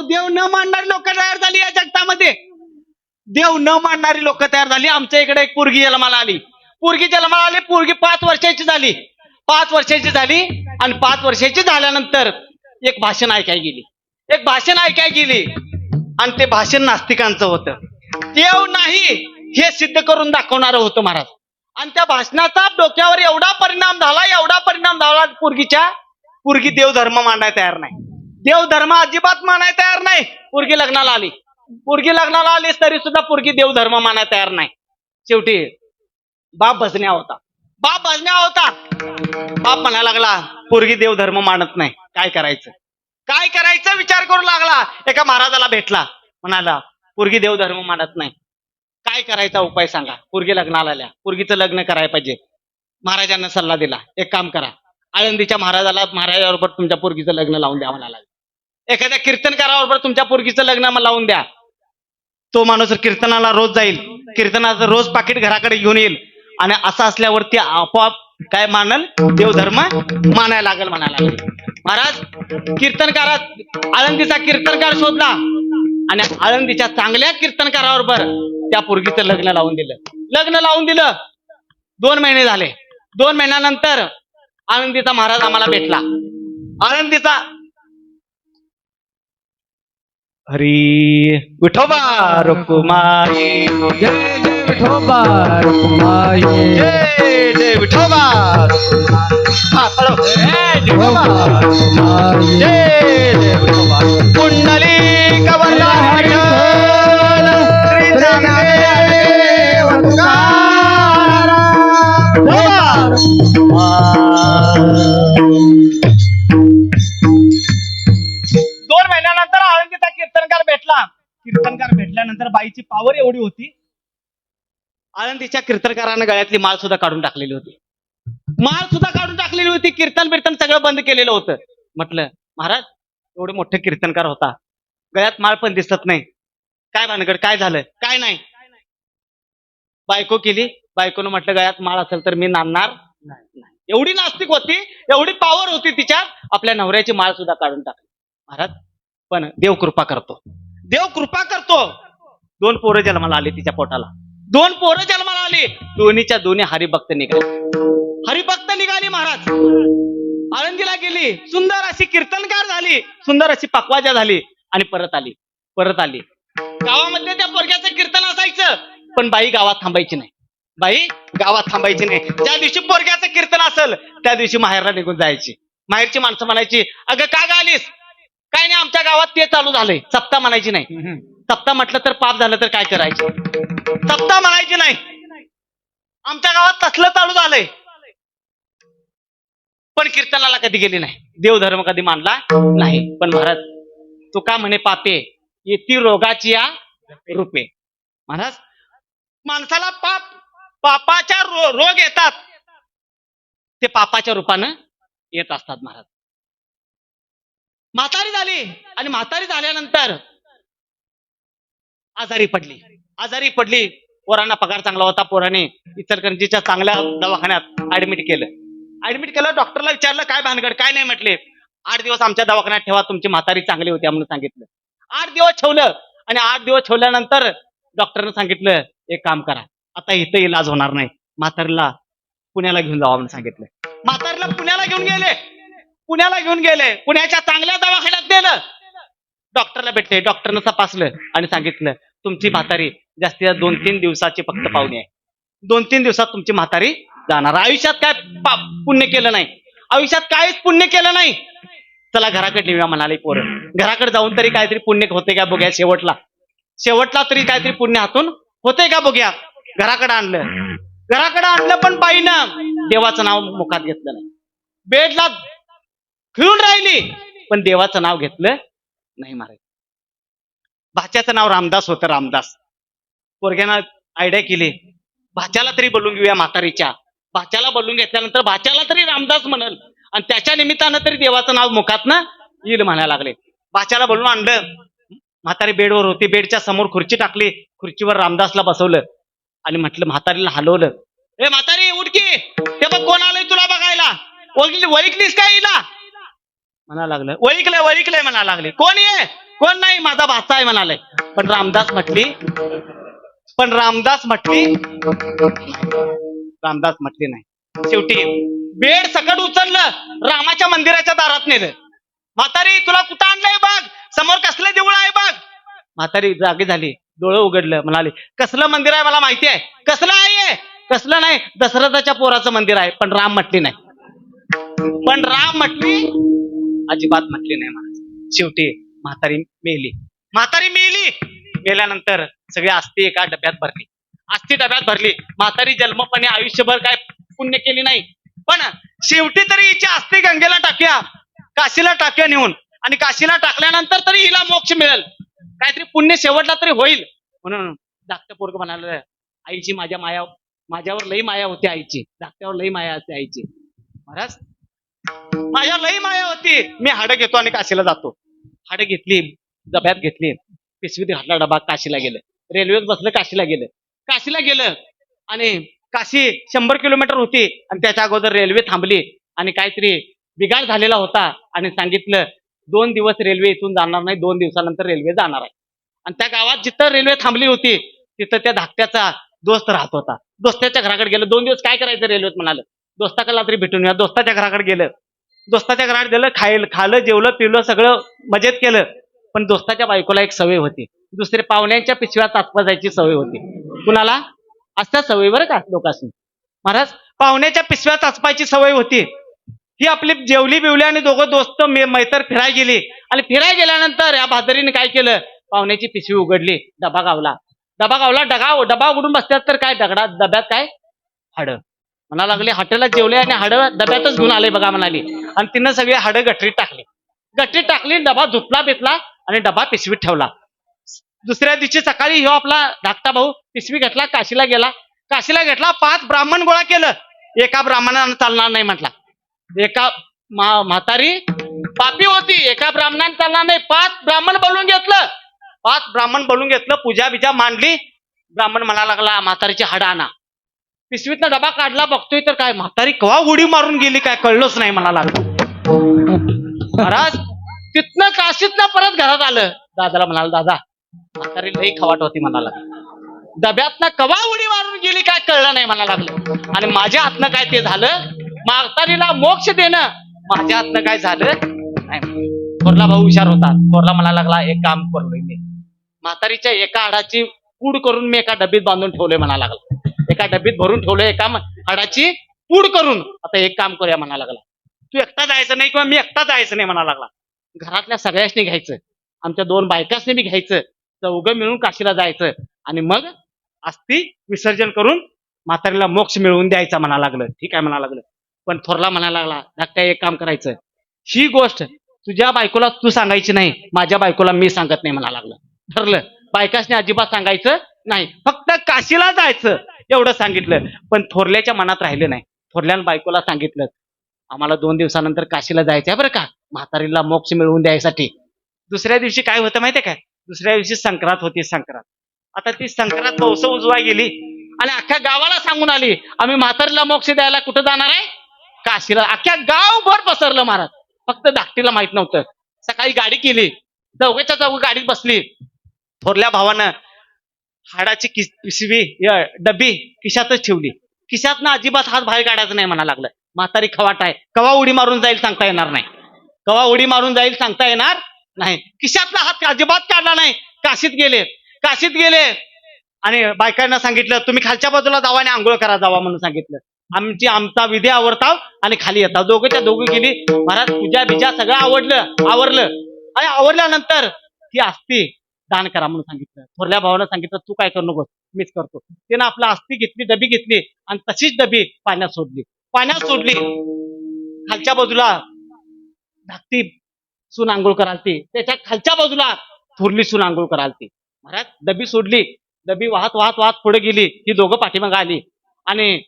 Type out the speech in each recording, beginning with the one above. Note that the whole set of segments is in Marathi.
देव न मानणारी लोक तयार झाली या जगतामध्ये. देव न मानणारी लोक तयार झाली. आमच्या इकडे एक पोरगी जन्माला आली. पोरगी जन्माला आली पोरगी पाच वर्षाची झाली. पाच वर्षाची झाली आणि पाच वर्षाची झाल्यानंतर एक भाषण ऐकाय गेली. एक भाषण ऐकाय गेली आणि ते भाषण नास्तिकांचं होतं. देव नाही हे सिद्ध करून दाखवणारं होतं महाराज. आणि त्या भाषणाचा डोक्यावर एवढा परिणाम झाला एवढा परिणाम झाला पोरगीच्या पोरगी देव धर्म मांडायला तयार नाही. देव धर्म अजिबात मानाय तयार नाही. पोरगी लग्नाला आली. पोरगी लग्नाला आली तरी सुद्धा पोरगी देव धर्म मानाय तयार नाही. शेवटी बाप भजण्या होता. बाप भजण्या होता. बाप म्हणायला लागला पोरगी देव धर्म मानत नाही. काय करायचं? काय करायचं? विचार करू लागला. एका महाराजाला भेटला. म्हणाला पोरगी देव धर्म मानत नाही. काय करायचा उपाय सांगा. पोरगी लग्नाला आल्या. पोरगीचं लग्न करायला पाहिजे. महाराजांना सल्ला दिला एक काम करा. आळंदीच्या महाराजाला महाराजाबरोबर तुमच्या पोरगीचं लग्न लावून द्या म्हणाला. एखाद्या कीर्तनकाराबरोबर तुमच्या पोरगीचं लग्न मला लावून द्या. तो माणूस कीर्तनाला रोज जाईल कीर्तनाचं रोज पाकिट घराकडे घेऊन येईल आणि असं असल्यावरती आपोआप काय मानल? देवधर्म मानायला लागल म्हणायला महाराज कीर्तनकारात आळंदीचा कीर्तनकार शोधला आणि आळंदीच्या चांगल्या कीर्तनकाराबरोबर त्या पोरगीचं लग्न लावून दिलं. लग्न लावून दिलं. दोन महिने झाले. दोन महिन्यानंतर आळंदीचा महाराज आम्हाला भेटला. आळंदीचा हरी विठोबा रुकुमाई। जय जय विठोबा रुक्माई। जय जय विठोबा हा, हॅलो. जय विठोबा रुक्माई। जय। पावर एवढी होती. आनंदीच्या कीर्तनकारानं गळ्यातली माळ सुद्धा काढून टाकलेली होती. माळ सुद्धा काढून टाकलेली होती. कीर्तन बिर्तन सगळं बंद केलेलं होतं. म्हटलं महाराज एवढे मोठे कीर्तनकार होता. गळ्यात माळ पण दिसत नाही. काय भानगड काय झालं? काय नाही. बायको केली. बायकोनं म्हटलं गळ्यात माळ असेल तर मी नाणणार नाही. एवढी नास्तिक होती. एवढी पावर होती तिच्यात. आपल्या नवऱ्याची माळ सुद्धा काढून टाकली. महाराज पण देव कृपा करतो. देव कृपा करतो? दोन पोरं जन्माला आले तिच्या पोटाला. दोन पोरं जन्माला आले. दोन्हीच्या दोन्ही हरिभक्त निघाले. हरिभक्त निघाली महाराज. आळंदीला गेली. सुंदर अशी कीर्तनकार झाली. सुंदर अशी पकवाजा झाली आणि परत आली. परत आली. गावामध्ये त्या पोरग्याचं कीर्तन असायचं पण बाई गावात थांबायची नाही. बाई गावात थांबायची नाही. ज्या दिवशी पोरग्याचं कीर्तन असेल त्या दिवशी माहेरला निघून जायची. माहेरची माणसं म्हणायची अगं का गालीस काय नाही आमच्या गावात ते चालू झालंय. सप्ता म्हणायची नाही. तप्ता म्हटलं तर पाप झालं तर काय करायचं? तप्ता म्हणायची नाही. आमच्या गावात तसलं चालू झालंय. पण कीर्तनाला कधी गेली नाही. देवधर्म कधी मानला नाही. पण महाराज तू का म्हणे पापे येती रोगाची या रूपे. महाराज माणसाला पाप पापाच्या रो- रोग येतात. ते पापाच्या रूपानं येत असतात महाराज. म्हातारी झाली आणि म्हातारी झाल्यानंतर आजारी पडली. आजारी पडली. पोरांना पगार चांगला होता. पोराने इचलकरंजीच्या चांगल्या दवाखान्यात ऍडमिट केलं. ऍडमिट केलं डॉक्टरला विचारलं काय भानगड? काय नाही? म्हटले आठ दिवस आमच्या दवाखान्यात ठेवा. तुमची म्हातारी चांगली होती म्हणून सांगितलं. आठ दिवस ठेवलं. आणि आठ दिवस ठेवल्यानंतर डॉक्टरनं सांगितलं एक काम करा. आता इथं इलाज होणार नाही. म्हातारीला पुण्याला घेऊन जावा म्हणून सांगितलं. म्हातारीला पुण्याला घेऊन गेले. पुण्याला घेऊन गेले. पुण्याच्या चांगल्या दवाखान्यात नेलं. डॉक्टरला भेटले डॉक्टरनं तपासलं आणि सांगितलं तुमची म्हातारी जास्तीत जास्त दोन तीन दिवसाची फक्त पाहुणी आहे. दोन तीन दिवसात तुमची म्हातारी जाणार. आयुष्यात काय पुण्य केलं नाही. आयुष्यात काहीच पुण्य केलं नाही. चला घराकडे नेऊया म्हणाले पोरं. घराकडे जाऊन तरी काहीतरी पुण्य होते का बघूया शेवटला. शेवटला तरी काहीतरी पुण्य हातून होते का बघूया. घराकडे आणलं. घराकडे आणलं पण बाईनं. देवाचं नाव मुखात घेतलं नाही. बेडला खिळून राहिली. पण देवाचं नाव घेतलं नाही महाराज भाच्याचं नाव रामदास होतं रामदास. पोरग्यानं आयडिया केली. भाच्याला तरी बोलून घेऊया म्हातारीच्या. भाच्याला बोलून घेतल्यानंतर भाच्याला तरी रामदास म्हणल. आणि त्याच्या निमित्तानं तरी देवाचं नाव मुखातनं येईल म्हणायला लागले. भाच्याला बोलून आणलं. म्हातारी बेडवर होती. बेडच्या समोर खुर्ची टाकली. खुर्चीवर रामदासला बसवलं. आणि म्हटलं म्हातारीला हलवलं. ए म्हातारी उठकी ते बघ कोण आलंय तुला बघायला. ओळखली- ओळखलीस का हिला? म्हणा लागलं. वळिकलंय वळिकलंय म्हणा लागले. कोण आहे कोण नाही? माझा भाचा आहे म्हणाले. पण रामदास म्हटली. पण रामदास म्हटली. रामदास म्हटली नाही. शेवटी बेड सकट उचललं. रामाच्या मंदिराच्या दारात नेलं. म्हातारी तुला कुठं आणलंय बघ? समोर कसलं देऊळ आहे बघ? म्हातारी जागी झाली. डोळं उघडलं. म्हणाले कसलं मंदिर आहे मला माहिती आहे? कसलं आहे कसलं नाही? दशरथाच्या पोराचं मंदिर आहे. पण राम म्हटली नाही. पण राम म्हटली अजिबात म्हटली नाही महाराज. शेवटी म्हातारी मेली. म्हातारी मेली? मेल्यानंतर सगळी आस्ती एका डब्यात भरली. आस्ती डब्यात भरली. म्हातारी जन्मपणे आयुष्यभर काय पुण्य केली नाही. पण शेवटी तरी हिची अस्थी गंगेला टाकूया. काशीला टाकूया नेऊन. आणि काशीला टाकल्यानंतर तरी हिला मोक्ष मिळेल. काहीतरी पुण्य शेवटला तरी होईल. म्हणून धाकटं पोरग म्हणाल आईची माझ्या माया माझ्यावर लई माया होती आईची. धाकट्यावर लई माया असते आईची. महाराज माझ्या लई माया होती. मी हाडं घेतो आणि काशीला जातो. हाडं घेतली डब्यात घेतली. पिशवीत घातला डबा काशीला गेलं. रेल्वेत बसलं काशीला गेलं. काशीला गेलं आणि काशी शंभर किलोमीटर होती आणि त्याच्या अगोदर रेल्वे थांबली आणि काहीतरी बिघाड झालेला होता आणि सांगितलं दोन दिवस रेल्वे इथून जाणार नाही दोन दिवसानंतर रेल्वे जाणार आहे. आणि त्या गावात जिथं रेल्वे थांबली होती तिथं त्या धाकट्याचा दोस्त राहत होता. दोस्त्याच्या घराकडे गेलं. दोन दिवस काय करायचं रेल्वेत म्हणाल? दोस्ताकडला तरी भेटून या. दोस्ताच्या घराकडे गेलं. दोस्ताच्या घरात गेलं खायल खालं जेवलं पिवलं सगळं मजेत केलं. पण दोस्ताच्या बायकोला एक सवय होती. दुसरे पाहुण्यांच्या पिशव्या तात्पजायची सवय होती. कुणाला? असत्या सवय बरं का लोकांनी महाराज पाहुण्याच्या पिशव्या ताचपायची सवय होती. ही आपली जेवली बिवली आणि दोघं दोस्त मैतर फिराय गेली. आणि फिराय गेल्यानंतर या भादरीने काय केलं? पाहुण्याची पिशवी उघडली डबा गावला. डबा गावला डगा डबा उघडून बसतात तर काय? दगडा डब्यात काय? हाडं. म्हणा लागले हॉटेलात जेवले आणि हाडं डब्यातच घेऊन आले बघा म्हणाली. आणि तिनं सगळी हाडं गठरीत टाकली. गठरीत टाकली डबा धुतला बेतला आणि डबा पिशवीत ठेवला. दुसऱ्या दिवशी सकाळी ह्यो आपला धाकटा भाऊ पिशवी घेतला काशीला गेला. काशीला घेतला पाच ब्राह्मण गोळा केलं. एका ब्राह्मणानं चालणार नाही म्हटला. एका मा- म्हातारी पापी होती. एका ब्राह्मणानं चालणार नाही. पाच ब्राह्मण बोलून घेतलं. पाच ब्राह्मण बोलून घेतलं पूजा बिजा मांडली. ब्राह्मण म्हणा लागला म्हातारीची हाड आणा. पिशवीतनं डबा काढला बघतोय तर काय म्हातारी कवा उडी मारून गेली काय कळलंच नाही मला लागलं. महाराज तिथनं काशीतनं परत घरात आलं. दादाला म्हणाल दादा म्हातारी लई खवाट होती म्हणाला. डब्यातनं कवा उडी मारून गेली काय कळलं नाही मला लागलं. आणि माझ्या हातनं काय ते झालं? म्हातारीला मोक्ष देणं माझ्या हातनं काय झालं नाही थोरला भाऊ हुशार होता. थोरला म्हणा लागला एक काम करलोय मी म्हातारीच्या एका आडाची पूड करून मी एका डबीत बांधून ठेवले म्हणा लागला. एका डबीत भरून ठेवलंय एका हाडाची पूड करून. आता एक काम करूया म्हणा लागला. तू एकटा जायचं नाही किंवा मी एकटा जायचं नाही म्हणा लागला. घरातल्या सगळ्यासनी घ्यायचं. आमच्या दोन बायकासनी बी घ्यायचं. चौघं मिळून काशीला जायचं. आणि मग अस्थि विसर्जन करून म्हातारीला मोक्ष मिळवून द्यायचा म्हणा लागलं. ठीक आहे म्हणा लागलं. पण थोरला म्हणा लागला धाकट्या एक काम करायचं? ही गोष्ट तुझ्या बायकोला तू सांगायची नाही. माझ्या बायकोला मी सांगत नाही म्हणा लागलं. ठरलं. बायकासने अजिबात सांगायचं नाही. फक्त काशीला जायचं. एवढं सांगितलं. पण थोरल्याच्या मनात राहिलं नाही. थोरल्यानं बायकोला सांगितलं आम्हाला दोन दिवसानंतर काशीला जायचं आहे बरं का? म्हातारीला मोक्ष मिळवून द्यायसाठी. दुसऱ्या दिवशी काय होतं माहितीये काय दुसऱ्या दिवशी संक्रांत होती संक्रांत. आता ती संक्रांत पावस उजवा गेली आणि अख्ख्या गावाला सांगून आली आम्ही म्हातारीला मोक्ष द्यायला कुठं जाणार आहे? काशीला. अख्ख्या गावभर पसरलं महाराज. फक्त धाकटीला माहीत नव्हतं. सकाळी गाडी केली. चौघ्याच्या चौघ गाडीत बसली. थोरल्या भावानं हाडाची पिशवी य- डब्बी खिशातच ठेवली. खिशातनं अजिबात हात बाहेर काढायचा नाही म्हणा लागलं. म्हातारी खवाट आहे. कवा उडी मारून जाईल सांगता येणार नाही. कवा उडी मारून जाईल सांगता येणार नाही. खिशातला हात अजिबात काढला नाही. काशीत गेले. काशीत गेले. आणि बायकांना सांगितलं तुम्ही खालच्या बाजूला जावा आणि आंघोळ करा जावा म्हणून सांगितलं. आमची आमचा विधी आवरताव आणि खाली येताव दोघेच्या दोघी गेली. महाराज पूजा बिजा सगळं आवडलं आवरलं. आणि आवरल्यानंतर ती असती दान करा म्हणून सांगितलं. थोरल्या भावाला सांगितलं तू काय करू नकोस मीच करतो. त्यानं आपला अस्थि घेतली डबी घेतली आणि तशीच डबी पाण्यात सोडली. पाण्यात सोडली. खालच्या बाजूला धाकटी सून आंघोळ करालती. त्याच्या खालच्या बाजूला थोरली सून आंघोळ करालती. महाराज डबी सोडली. डबी वाहत वाहत वाहत पुढे गेली. ही दोघं पाठीमागं आली. आणि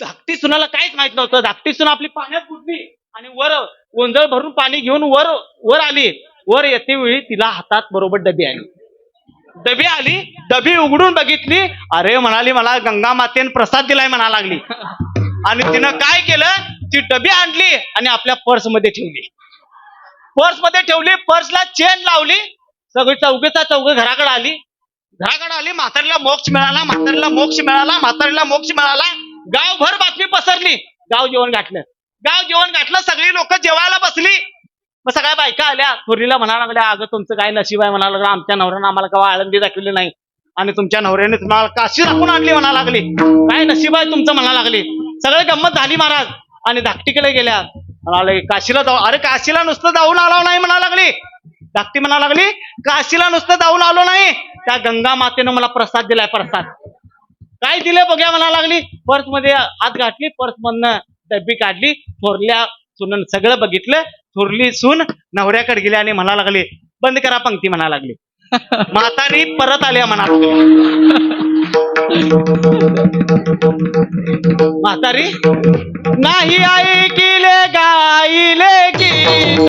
धाकटी सुनाला काहीच माहीत नव्हतं. धाकटी सुन आपली पाण्यात बुडली आणि वर गोंधळ भरून पाणी घेऊन वर वर आली. वर येते वेळी तिला हातात बरोबर डबी आली. डबी आली डबी उघडून बघितली. अरे म्हणाली मला गंगा मातेन प्रसाद दिलाय म्हणा लागली. आणि तिनं काय केलं? ती डबी आणली आणि आपल्या पर्समध्ये ठेवली. पर्समध्ये ठेवली पर्सला चेन लावली. सगळी चौघीचा चौघ घराकडे आली. घराकडे आली म्हातारीला मोक्ष मिळाला म्हातारीला मोक्ष मिळाला म्हातारीला मोक्ष मिळाला. गावभर बातमी पसरली. गाव जेवण गाठलं. गाव जेवण गाठलं सगळी लोक जेवायला बसली. मग सगळ्या बायका आल्या. थोरीला म्हणा लागल्या अगं तुमचं काय नशीब आहे म्हणा लागलं आमच्या नवऱ्यानं आम्हाला केव्हा आळंदी दाखवली नाही. आणि तुमच्या नवऱ्याने तुम्हाला काशी राखून आणली म्हणा लागली. काय नशीब आहे तुमचं म्हणा लागली. सगळे गंमत झाली महाराज. आणि धाकटीकडे गेल्या. म्हणाले काशीला जाऊ. अरे काशीला नुसतं जाऊन आलो नाही म्हणा लागली. धाकटी म्हणा लागली काशीला नुसतं जाऊन आलो नाही. त्या गंगा मातेनं मला प्रसाद दिलाय प्रसाद. काय दिले बघ्या म्हणा लागली. पर्समध्ये हात घातली पर्स मधनं डब्बी काढली थोरल्या सुनन सगळं बघितलं. थोरली सून नवऱ्याकडे गेली आणि म्हणा लागले बंद करा पंक्ती म्हणा लागली. म्हातारी परत आल्या म्हणा म्हातारी नाही ऐकिले गाईले की